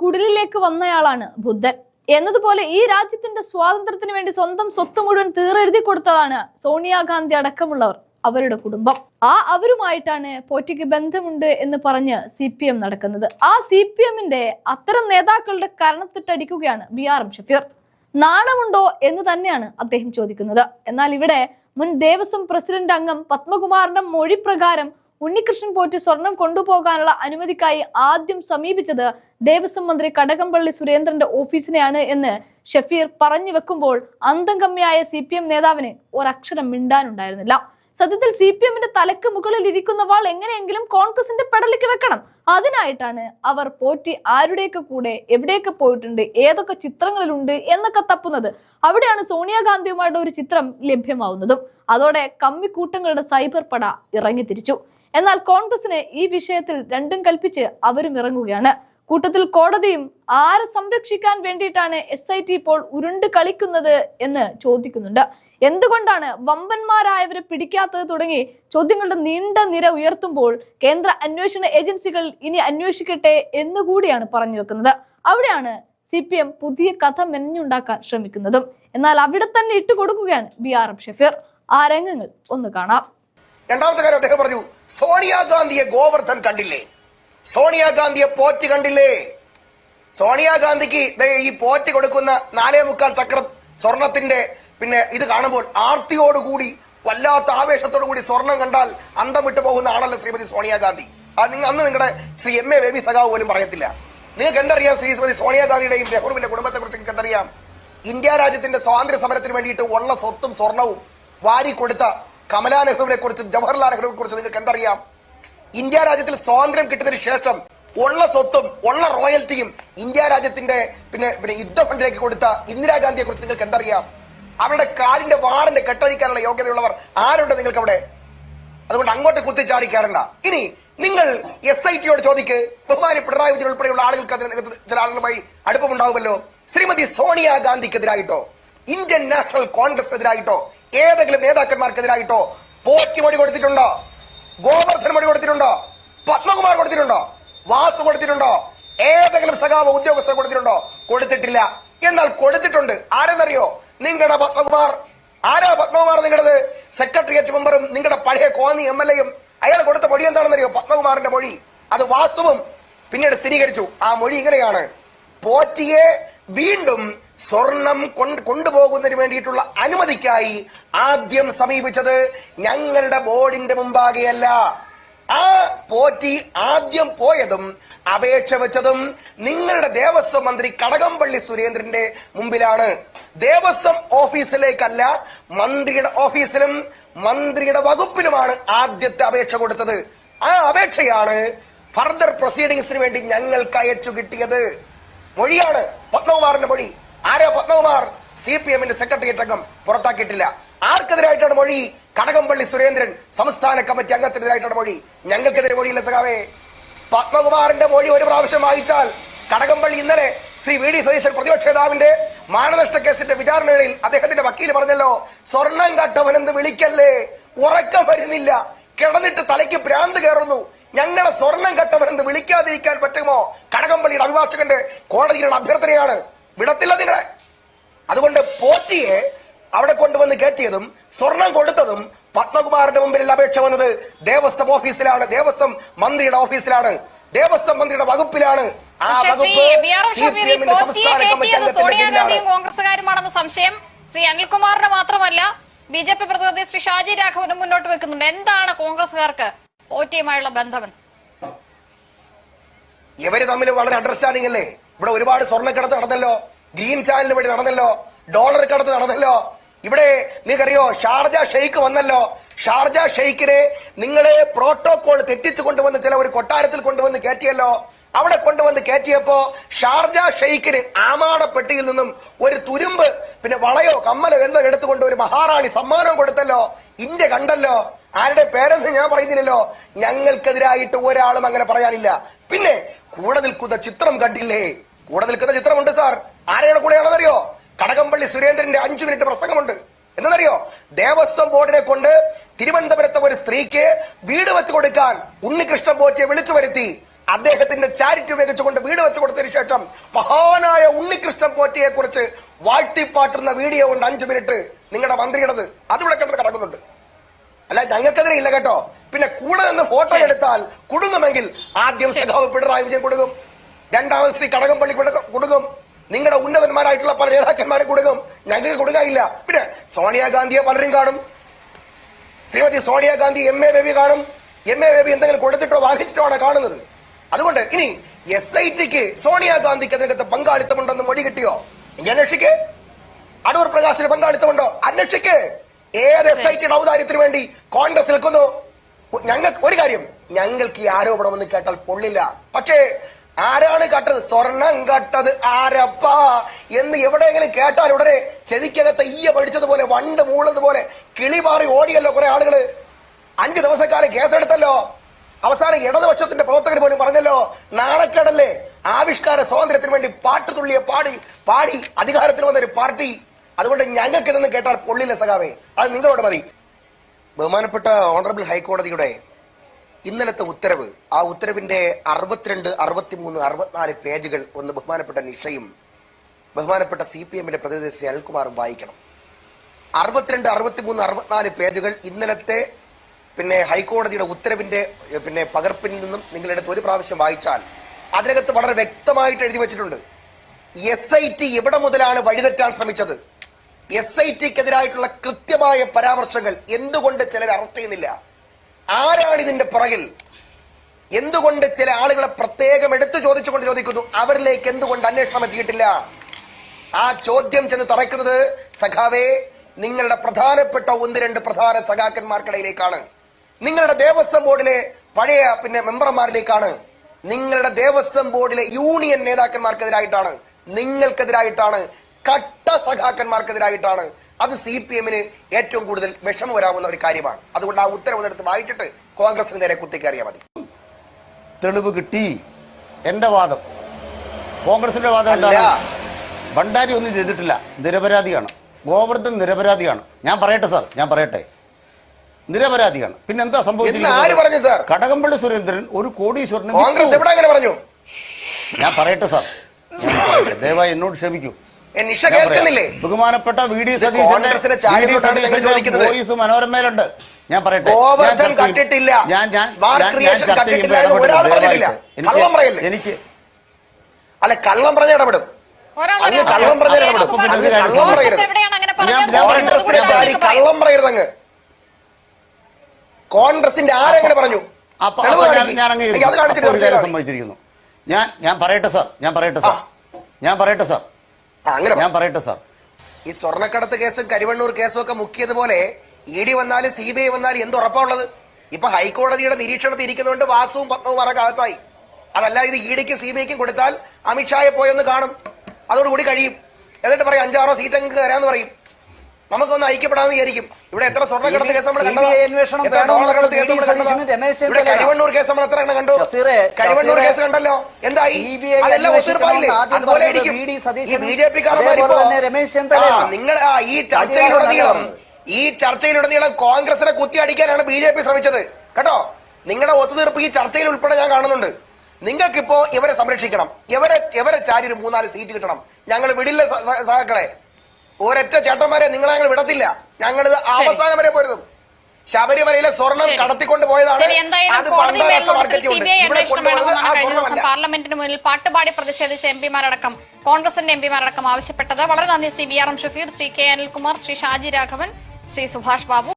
കുടിലിലേക്ക് വന്നയാളാണ് ബുദ്ധൻ. എന്നതുപോലെ ഈ രാജ്യത്തിന്റെ സ്വാതന്ത്ര്യത്തിന് വേണ്ടി സ്വന്തം സ്വത്ത് മുഴുവൻ തീറെഴുതി കൊടുത്തതാണ് സോണിയാഗാന്ധി അടക്കമുള്ളവർ അവരുടെ കുടുംബം. ആ അവരുമായിട്ടാണ് പോറ്റിക്ക് ബന്ധമുണ്ട് എന്ന് പറഞ്ഞ് സി പി എം നടക്കുന്നത്. ആ സി പി എമ്മിന്റെ അത്തരം നേതാക്കളുടെ കരണത്തിട്ടടിക്കുകയാണ് ബി ആർ എം ഷഫീർ. നാണമുണ്ടോ എന്ന് തന്നെയാണ് അദ്ദേഹം ചോദിക്കുന്നത്. എന്നാൽ ഇവിടെ മുൻ ദേവസ്വം പ്രസിഡന്റ് അംഗം പത്മകുമാറിന്റെ മൊഴി പ്രകാരം ഉണ്ണികൃഷ്ണൻ പോറ്റ് സ്വർണം കൊണ്ടുപോകാനുള്ള അനുമതിക്കായി ആദ്യം സമീപിച്ചത് ദേവസ്വം മന്ത്രി കടകംപള്ളി സുരേന്ദ്രന്റെ ഓഫീസിനെയാണ് എന്ന് ഷഫീർ പറഞ്ഞു വെക്കുമ്പോൾ അന്തംഗമ്യായ സി പി എം നേതാവിന് ഒരക്ഷരം മിണ്ടാനുണ്ടായിരുന്നില്ല. സത്യത്തിൽ സി പി എമ്മിന്റെ തലക്ക് മുകളിൽ ഇരിക്കുന്നവാൾ എങ്ങനെയെങ്കിലും കോൺഗ്രസിന്റെ പെടലേക്ക് വെക്കണം. അതിനായിട്ടാണ് അവർ പോറ്റി ആരുടെയൊക്കെ കൂടെ എവിടെയൊക്കെ പോയിട്ടുണ്ട് ഏതൊക്കെ ചിത്രങ്ങളിലുണ്ട് എന്നൊക്കെ തപ്പുന്നത്. അവിടെയാണ് സോണിയാഗാന്ധിയുമായിട്ട് ഒരു ചിത്രം ലഭ്യമാവുന്നതും. അതോടെ കമ്മിക്കൂട്ടങ്ങളുടെ സൈബർ പട ഇറങ്ങിത്തിരിച്ചു. എന്നാൽ കോൺഗ്രസിന് ഈ വിഷയത്തിൽ രണ്ടും കൽപ്പിച്ച് അവരും ഇറങ്ങുകയാണ്. കൂട്ടത്തിൽ കോടതിയും ആരെ സംരക്ഷിക്കാൻ വേണ്ടിയിട്ടാണ് എസ് ഐ ടി ഇപ്പോൾ ഉരുണ്ട് കളിക്കുന്നത് എന്ന് ചോദിക്കുന്നുണ്ട്. എന്തുകൊണ്ടാണ് വമ്പന്മാരായവരെ പിടിക്കാത്തത് തുടങ്ങി ചോദ്യങ്ങളുടെ നീണ്ട നിര ഉയർത്തുമ്പോൾ കേന്ദ്ര അന്വേഷണ ഏജൻസികൾ ഇനി അന്വേഷിക്കട്ടെ എന്നുകൂടിയാണ് പറഞ്ഞു വെക്കുന്നത്. അവിടെയാണ് സി പി എം പുതിയ കഥ മെനഞ്ഞുണ്ടാക്കാൻ ശ്രമിക്കുന്നതും. എന്നാൽ അവിടെ തന്നെ ഇട്ടുകൊടുക്കുകയാണ് ബി ആർ എം ഷഫീർ. ആ രംഗങ്ങൾ ഒന്ന് കാണാം. രണ്ടാമത്തെ കാര്യം അദ്ദേഹം പറഞ്ഞു സോണിയാഗാന്ധിയെ ഗോവർദ്ധൻ കണ്ടില്ലേ? സോണിയാഗാന്ധിയെ പോറ്റ് കണ്ടില്ലേ? സോണിയാഗാന്ധിക്ക് ഈ പോറ്റ് കൊടുക്കുന്ന നാലേ മുക്കാൽ ചക്രം സ്വർണത്തിന്റെ പിന്നെ ഇത് കാണുമ്പോൾ ആർത്തിയോടുകൂടി വല്ലാത്ത ആവേശത്തോടു കൂടി സ്വർണം കണ്ടാൽ അന്തം വിട്ടു പോകുന്ന ആളല്ല ശ്രീമതി സോണിയാഗാന്ധി? അത് നിങ്ങൾ അന്ന് നിങ്ങളുടെ ശ്രീ എം എ ബേബി സഖാവ് പോലും പറയത്തില്ല. നിങ്ങൾക്ക് എന്തറിയാം ശ്രീമതി സോണിയാഗാന്ധിയുടെയും നെഹ്റുവിന്റെ കുടുംബത്തെ കുറിച്ച് നിങ്ങൾക്ക് എന്തറിയാം ഇന്ത്യ രാജ്യത്തിന്റെ സ്വാതന്ത്ര്യ സമരത്തിന് വേണ്ടിയിട്ട് ഉള്ള സ്വത്തും സ്വർണവും വാരി കൊടുത്ത കമലാ നെഹ്റുവിനെ കുറിച്ചും ജവഹർലാൽ നെഹ്റുവിനെ കുറിച്ചും നിങ്ങൾക്ക് എന്തറിയാം? ഇന്ത്യ രാജ്യത്തിൽ സ്വാതന്ത്ര്യം കിട്ടുന്നതിന് ശേഷം ഉള്ള സ്വത്തും ഉള്ള റോയൽറ്റിയും ഇന്ത്യ രാജ്യത്തിന്റെ പിന്നെ പിന്നെ യുദ്ധ ഫണ്ടിലേക്ക് കൊടുത്ത ഇന്ദിരാഗാന്ധിയെ കുറിച്ച് നിങ്ങൾക്ക് എന്തറിയാം? അവരുടെ കാലിന്റെ വാറിന്റെ കെട്ടഴിക്കാനുള്ള യോഗ്യതയുള്ളവർ ആരുണ്ട് നിങ്ങൾക്ക് അവിടെ അതുകൊണ്ട് അങ്ങോട്ട് കുത്തിച്ചാടിക്കാറണ്ട ഇനി നിങ്ങൾ എസ് ഐ ടിയോട് ചോദിക്ക്. ബഹുമാനി പിണറായി വിജയൻ ഉൾപ്പെടെയുള്ള ആളുകൾക്ക് അതിനകത്ത് ചില ആളുകളുമായി അടുപ്പമുണ്ടാവുമല്ലോ. ശ്രീമതി സോണിയ ഗാന്ധിക്കെതിരായിട്ടോ? ഇന്ത്യൻ നാഷണൽ കോൺഗ്രസിനെതിരായിട്ടോ ഏതെങ്കിലും നേതാക്കന്മാർക്കെതിരായിട്ടോ പോറ്റി മൊഴി കൊടുത്തിട്ടുണ്ടോ? ഗോവർദ്ധൻ മൊഴി കൊടുത്തിട്ടുണ്ടോ? പത്മകുമാർ കൊടുത്തിട്ടുണ്ടോ? വാസു കൊടുത്തിട്ടുണ്ടോ? ഏതെങ്കിലും സഖാവ് ഉദ്യോഗസ്ഥർ കൊടുത്തിട്ടുണ്ടോ? കൊടുത്തിട്ടില്ല. എന്നാൽ കൊടുത്തിട്ടുണ്ട്. ആരെന്നറിയോ? നിങ്ങളുടെ പത്മകുമാർ. ആരാ പത്മകുമാർ നിങ്ങളത്? സെക്രട്ടേറിയറ്റ് മെമ്പറും നിങ്ങളുടെ പഴയ കോന്നി എം എൽ എയും. അയാൾ കൊടുത്ത മൊഴി എന്താണെന്നറിയോ? പത്മകുമാറിന്റെ മൊഴി. അത് വാസുവും പിന്നീട് സ്ഥിരീകരിച്ചു. ആ മൊഴി ഇങ്ങനെയാണ്. പോറ്റിയെ വീണ്ടും സ്വർണം കൊണ്ട് കൊണ്ടുപോകുന്നതിന് വേണ്ടിയിട്ടുള്ള അനുമതിക്കായി ആദ്യം സമീപിച്ചത് ഞങ്ങളുടെ ബോർഡിന്റെ മുമ്പാകെയല്ല. ആ പോറ്റി ആദ്യം പോയതും അപേക്ഷ വെച്ചതും നിങ്ങളുടെ ദേവസ്വം മന്ത്രി കടകംപള്ളി സുരേന്ദ്രന്റെ മുമ്പിലാണ്. ദേവസ്വം ഓഫീസിലേക്കല്ല മന്ത്രിയുടെ ഓഫീസിലും മന്ത്രിയുടെ വകുപ്പിലുമാണ് ആദ്യത്തെ അപേക്ഷ കൊടുത്തത്. ആ അപേക്ഷയാണ് ഫർദർ പ്രൊസീഡിങ്സിന് വേണ്ടി ഞങ്ങൾക്ക് അയച്ചു കിട്ടിയത്. മൊഴിയാണ് പത്മകുമാറിന്റെ മൊഴി. ആരാ പത്മകുമാർ? സി പി എമ്മിന്റെ സെക്രട്ടേറിയറ്റ് അംഗം പുറത്താക്കിയിട്ടില്ല. ആർക്കെതിരായിട്ടാണ് മൊഴി? കടകംപള്ളി സുരേന്ദ്രൻ സംസ്ഥാന കമ്മിറ്റി അംഗത്തിനെതിരായിട്ടാണ് മൊഴി. ഞങ്ങൾക്കെതിരെ മൊഴിയില്ല സഖാവേ. പത്മകുമാറിന്റെ മൊഴി ഒരു പ്രാവശ്യം വായിച്ചാൽ കടകംപള്ളി ഇന്നലെ ശ്രീ വി ഡി സതീശൻ പ്രതിപക്ഷ നേതാവിന്റെ മാനനഷ്ട കേസിന്റെ വിചാരണകളിൽ അദ്ദേഹത്തിന്റെ വക്കീൽ പറഞ്ഞല്ലോ സ്വർണം കട്ടവനെന്ന് വിളിക്കല്ലേ? ഉറക്കം വരുന്നില്ല. കിടന്നിട്ട് തലയ്ക്ക് ഭ്രാന്ത് കയറുന്നു. ഞങ്ങളെ സ്വർണം കട്ടവനെന്ന് വിളിക്കാതിരിക്കാൻ പറ്റുമോ? കടകംപള്ളിയുടെ അഭിഭാഷകന്റെ കോടതിയിലുള്ള അഭ്യർത്ഥനയാണ്. വിടത്തില്ല നിങ്ങളെ. അതുകൊണ്ട് പോറ്റിയെ അവിടെ കൊണ്ടുവന്ന് കയറ്റിയതും സ്വർണം കൊടുത്തതും പത്മകുമാറിന്റെ മുമ്പിൽ അപേക്ഷ വന്നത് ദേവസ്വം ഓഫീസിലാണ് ദേവസ്വം മന്ത്രിയുടെ ഓഫീസിലാണ് ദേവസ്വം മന്ത്രിയുടെ വകുപ്പിലാണ്. ആ വകുപ്പ് കീഴിലാണ് സംശയം. ശ്രീ അനിൽകുമാറിനെ മാത്രമല്ല ബി ജെ പി പ്രതിനിധി ശ്രീ ഷാജി രാഘവനും മുന്നോട്ട് വെക്കുന്നുണ്ട്. എന്താണ് കോൺഗ്രസുകാർക്ക് പോറ്റിയുമായുള്ള ബന്ധം? ഇവർ തമ്മിൽ വളരെ അണ്ടർസ്റ്റാൻഡിംഗ് അല്ലേ? ഇവിടെ ഒരുപാട് സ്വർണക്കടത്ത് നടന്നല്ലോ. ഗ്രീൻ ചാനലിന് വേണ്ടി നടന്നല്ലോ. ഡോളർ കടത്ത് നടന്നല്ലോ. ഇവിടെ നിങ്ങൾക്കറിയോ ഷാർജ ഷെയ്ഖ് വന്നല്ലോ. ഷാർജ ഷെയ്ഖിനെ നിങ്ങളെ പ്രോട്ടോകോൾ തെറ്റിച്ചു കൊണ്ടുവന്ന് ചില ഒരു കൊട്ടാരത്തിൽ കൊണ്ടുവന്ന് കയറ്റിയല്ലോ. അവിടെ കൊണ്ടുവന്ന് കയറ്റിയപ്പോ ഷാർജ ഷെയ്ഖിന് ആമാടപ്പെട്ടിയിൽ നിന്നും ഒരു തുരുമ്പ് പിന്നെ വളയോ കമ്മലോ എന്തോ എടുത്തുകൊണ്ട് ഒരു മഹാറാണി സമ്മാനം കൊടുത്തല്ലോ. ഇന്ത്യ കണ്ടല്ലോ. ആരുടെ പേരെന്ന് ഞാൻ പറയുന്നില്ലല്ലോ. ഞങ്ങൾക്കെതിരായിട്ട് ഒരാളും അങ്ങനെ പറയാനില്ല. പിന്നെ കൂടെ നിൽക്കുന്ന ചിത്രം കണ്ടില്ലേ? കൂടെ നിൽക്കുന്ന ചിത്രമുണ്ട് സാർ. ആരെയാണ് കൂടെയാണെന്നറിയോ കടകംപള്ളി സുരേന്ദ്രന്റെ അഞ്ചു മിനിറ്റ് പ്രസംഗമുണ്ട്. എന്തെന്നറിയോ ദേവസ്വം ബോർഡിനെ കൊണ്ട് തിരുവനന്തപുരത്തെ ഒരു സ്ത്രീക്ക് വീട് വെച്ചു കൊടുക്കാൻ ഉണ്ണികൃഷ്ണൻ പോറ്റിയെ വിളിച്ചു വരുത്തി. അദ്ദേഹത്തിന്റെ ചാരിറ്റി ഉപയോഗിച്ചുകൊണ്ട് വീട് വെച്ചു കൊടുത്തതിനു ശേഷം മഹാനായ ഉണ്ണികൃഷ്ണൻ പോറ്റിയെ കുറിച്ച് വാഴ്ത്തിപ്പാട്ടുന്ന വീഡിയോ ഉണ്ട് അഞ്ചു മിനിറ്റ് നിങ്ങളുടെ മന്ത്രിയുടേത്. അതിവിടെ കണ്ടത് കിടക്കുന്നുണ്ട്. അല്ല ഞങ്ങൾക്കെതിരെ ഇല്ല കേട്ടോ. പിന്നെ കൂടെ നിന്ന് ഫോട്ടോ എടുത്താൽ കുടുങ്ങുമെങ്കിൽ ആദ്യം സഖാവ് പിണറായി വിജയൻ കൊടുക്കും. രണ്ടാമത് ശ്രീ കടകംപള്ളി കൊടുക്കും. നിങ്ങളുടെ ഉന്നതന്മാരായിട്ടുള്ള പല നേതാക്കന്മാരെ കൊടുക്കും. ഞങ്ങൾക്ക് കൊടുക്കാനില്ല. പിന്നെ സോണിയാഗാന്ധിയെ പലരും കാണും. ശ്രീമതി സോണിയാഗാന്ധി എം എ ബേബി കാണും. എം എ ബേബി എന്തെങ്കിലും കൊടുത്തിട്ടോ വാങ്ങിച്ചിട്ടോ ആണ് കാണുന്നത്. അതുകൊണ്ട് ഇനി എസ് ഐ ടിക്ക് സോണിയാഗാന്ധിക്ക് അതിനകത്ത് പങ്കാളിത്തമുണ്ടെന്ന് മൊഴി കിട്ടിയോ? അന്വേഷിക്ക്. അടൂർ പ്രകാശിന് പങ്കാളിത്തമുണ്ടോ? അന്വേഷിക്ക്. ഏത് എസ് ഐ ടിയുടെ ഔദാര്യത്തിന് വേണ്ടി കോൺഗ്രസ് നിൽക്കുന്നു? ഞങ്ങൾക്ക് ഒരു കാര്യം ഞങ്ങൾക്ക് ഈ ആരോപണം എന്ന് കേട്ടാൽ പൊള്ളില്ല. പക്ഷേ ആരാണ് കട്ടത്? സ്വർണം കട്ടത് ആരപ്പ? എന്ന് എവിടെയെങ്കിലും കേട്ടാൽ ഉടനെ ചെവിക്കകത്ത് ഈയ പഠിച്ചതുപോലെ വണ്ട് മൂളുന്നതുപോലെ കിളി മാറി ഓടിയല്ലോ കുറെ ആളുകൾ. അഞ്ചു ദിവസക്കാലം കേസെടുത്തല്ലോ. അവസാനം ഇടതുപക്ഷത്തിന്റെ പ്രവർത്തകർ പോലും പറഞ്ഞല്ലോ നാണക്കേടല്ലേ? ആവിഷ്കാര സ്വാതന്ത്ര്യത്തിന് വേണ്ടി പാട്ട് തുള്ളിയ പാടി പാടി അധികാരത്തിൽ വന്ന ഒരു പാർട്ടി. അതുകൊണ്ട് ഞങ്ങൾക്ക് ഇതെന്ന് കേട്ടാൽ പൊള്ളില്ല സഖാവേ. അത് നിങ്ങളോട് മതി. ബഹുമാനപ്പെട്ട ഓണറബിൾ ഹൈക്കോടതിയുടെ ഇന്നലത്തെ ഉത്തരവ് ആ ഉത്തരവിന്റെ അറുപത്തിരണ്ട് അറുപത്തിമൂന്ന് അറുപത്തിനാല് പേജുകൾ ഒന്ന് ബഹുമാനപ്പെട്ട നിഷയും ബഹുമാനപ്പെട്ട സി പി എമ്മിന്റെ പ്രതിനിധി ശ്രീ അനിൽകുമാറും വായിക്കണം. അറുപത്തിരണ്ട് അറുപത്തിമൂന്ന് അറുപത്തിനാല് പേജുകൾ ഇന്നലത്തെ പിന്നെ ഹൈക്കോടതിയുടെ ഉത്തരവിന്റെ പിന്നെ പകർപ്പിൽ നിന്നും നിങ്ങളെടുത്ത് ഒരു പ്രാവശ്യം വായിച്ചാൽ അതിനകത്ത് വളരെ വ്യക്തമായിട്ട് എഴുതി വെച്ചിട്ടുണ്ട്. എസ് ഐ ടി എവിടെ മുതലാണ് വഴിതെറ്റാൻ ശ്രമിച്ചത്? എസ് ഐ ടിക്കെതിരായിട്ടുള്ള കൃത്യമായ പരാമർശങ്ങൾ എന്തുകൊണ്ട് ചിലർ അറസ്റ്റ് ചെയ്യുന്നില്ല? ആരാണ് ഇതിന്റെ പുറകിൽ? എന്തുകൊണ്ട് ചില ആളുകളെ പ്രത്യേകം എടുത്തു ചോദിച്ചുകൊണ്ട് ചോദിക്കുന്നു? അവരിലേക്ക് എന്തുകൊണ്ട് അന്വേഷണം എത്തിയിട്ടില്ല? ആ ചോദ്യം ചെന്ന് തറയ്ക്കുന്നത് സഖാവേ നിങ്ങളുടെ പ്രധാനപ്പെട്ട ഒന്ന് രണ്ട് പ്രധാന സഖാക്കന്മാർക്കിടയിലേക്കാണ്. നിങ്ങളുടെ ദേവസ്വം ബോർഡിലെ പഴയ പിന്നെ മെമ്പർമാരിലേക്കാണ്. നിങ്ങളുടെ ദേവസ്വം ബോർഡിലെ യൂണിയൻ നേതാക്കന്മാർക്കെതിരായിട്ടാണ്. നിങ്ങൾക്കെതിരായിട്ടാണ്. കട്ട സഖാക്കന്മാർക്കെതിരായിട്ടാണ്. അത് സി പി എമ്മിന് ഏറ്റവും കൂടുതൽ വിഷമം വരാവുന്ന ഒരു കാര്യമാണ്. അതുകൊണ്ട് ആ ഉത്തരവ് എടുത്ത് വായിച്ചിട്ട് കോൺഗ്രസിന് നേരെ കുത്തിക്കറിയാൽ മതി. തെളിവ് കിട്ടി. എന്റെ വാദം. കോൺഗ്രസിന്റെ വാദം അല്ല. ഭണ്ഡാരി ഒന്നും ചെയ്തിട്ടില്ല. നിരപരാധിയാണ്. ഗോവർദ്ധൻ നിരപരാധിയാണ്. ഞാൻ പറയട്ടെ സാർ? ഞാൻ പറയട്ടെ. നിരപരാധിയാണ്. പിന്നെ എന്താ സംഭവിച്ചത്? കടകംപള്ളി സുരേന്ദ്രൻ ഒരു കോടീശ്വരന് കോൺഗ്രസ് എവിടെ അങ്ങനെ പറഞ്ഞു? ഞാൻ പറയട്ടെ സാർ? ദയവായി എന്നോട് ക്ഷമിക്കൂ. നിഷ കേൾക്കുന്നില്ലേ? ബഹുമാനപ്പെട്ട വി ഡി വോയിസ് മനോരമയിലുണ്ട്. ഞാൻ പറയട്ടെ. ഞാൻ ഗോവർദ്ധൻ. ഞാൻ? എനിക്ക് അല്ല കള്ളം പറഞ്ഞ ഇടപെടും. അങ്ങ് കള്ളം ഇടപെടും. പറയരുത്. കോൺഗ്രസിനെ ചാടി കള്ളം പറയരുത് അങ്ങ് കോൺഗ്രസിന്റെ ആരെങ്ങനെ പറഞ്ഞു? അപ്പൊ ഞാൻ. ഞാൻ അങ്ങ്. സംഭവിച്ചിരിക്കുന്നു. ഞാൻ ഞാൻ പറയട്ടെ സാർ. ഞാൻ പറയട്ടെ സാർ. ഞാൻ പറയട്ടെ സാർ. അങ്ങനെ ഞാൻ പറ. പറയട്ടെ സാർ. ഈ സ്വർണക്കടത്ത് കേസും കരിവണ്ണൂർ കേസും ഒക്കെ മുക്കിയതുപോലെ ഇ ഡി വന്നാലും സി ബി ഐ വന്നാലും എന്ത് ഉറപ്പുള്ളത് ഇപ്പൊ ഹൈക്കോടതിയുടെ നിരീക്ഷണത്തിൽ ഇരിക്കുന്നതുകൊണ്ട് വാസുവും പത്മവും കാലത്തായി അതല്ല ഇത് ഇ ഡിക്ക് സി ബി ഐക്കും കൊടുത്താൽ അമിത്ഷായെ പോയൊന്ന് കാണും. അതോടുകൂടി കഴിയും. എന്നിട്ട് പറയും അഞ്ചാറോ സീറ്റ് അങ്ങ് തരാന്ന് പറയും. നമുക്കൊന്ന് ഐക്യപ്പെടാന്ന് വിചാരിക്കും. ഇവിടെ എത്ര സ്വർണക്കടത്ത് കേസ് നമ്മൾ കണ്ടതാ? കടത്ത് കേസ് നമ്മൾ എത്ര എണ്ണം കണ്ടു? കഴിവണ്ണൂർ കേസ് കണ്ടല്ലോ? എന്തായി? അതെല്ലാം ഒത്തുതീർപ്പായില്ലേ അതുപോലെ ഈ ബി ജെ. നിങ്ങൾ ഈ ചർച്ചയിലുടനീളം ഈ ചർച്ചയിലുടനീളം കോൺഗ്രസിനെ കുത്തിയടിക്കാനാണ് ബി ജെ പി ശ്രമിച്ചത്. കേട്ടോ? നിങ്ങളുടെ ഒത്തുതീർപ്പ് ഈ ചർച്ചയിൽ ഉൾപ്പെടെ ഞാൻ കാണുന്നുണ്ട്. നിങ്ങൾക്കിപ്പോ ഇവരെ സംരക്ഷിക്കണം. ഇവരെ ഇവരെ ചാരി ഒരു മൂന്നാൽ സീറ്റ് കിട്ടണം. ഞങ്ങൾ വിടില്ല സഹാക്കളെ. ഒരൊറ്റ ചേട്ടന്മാരെ നിങ്ങളെ ഞങ്ങൾ വിടത്തില്ല. ഞങ്ങളിത് അവസാനം വരെ പോരുതും ശബരിമലയിലെ സ്വർണം. കടത്തിക്കൊണ്ട് പോയതാണ് പാർലമെന്റിന് മുന്നിൽ പാട്ടുപാടി പ്രതിഷേധിച്ച എം പിമാരടക്കം കോൺഗ്രസിന്റെ എം പിമാരടക്കം ആവശ്യപ്പെട്ടത്. വളരെ നന്ദി Shri B R M Shafeer Shri K Anilkumar Shri Shaji Raghavan Shri Subhash Babu.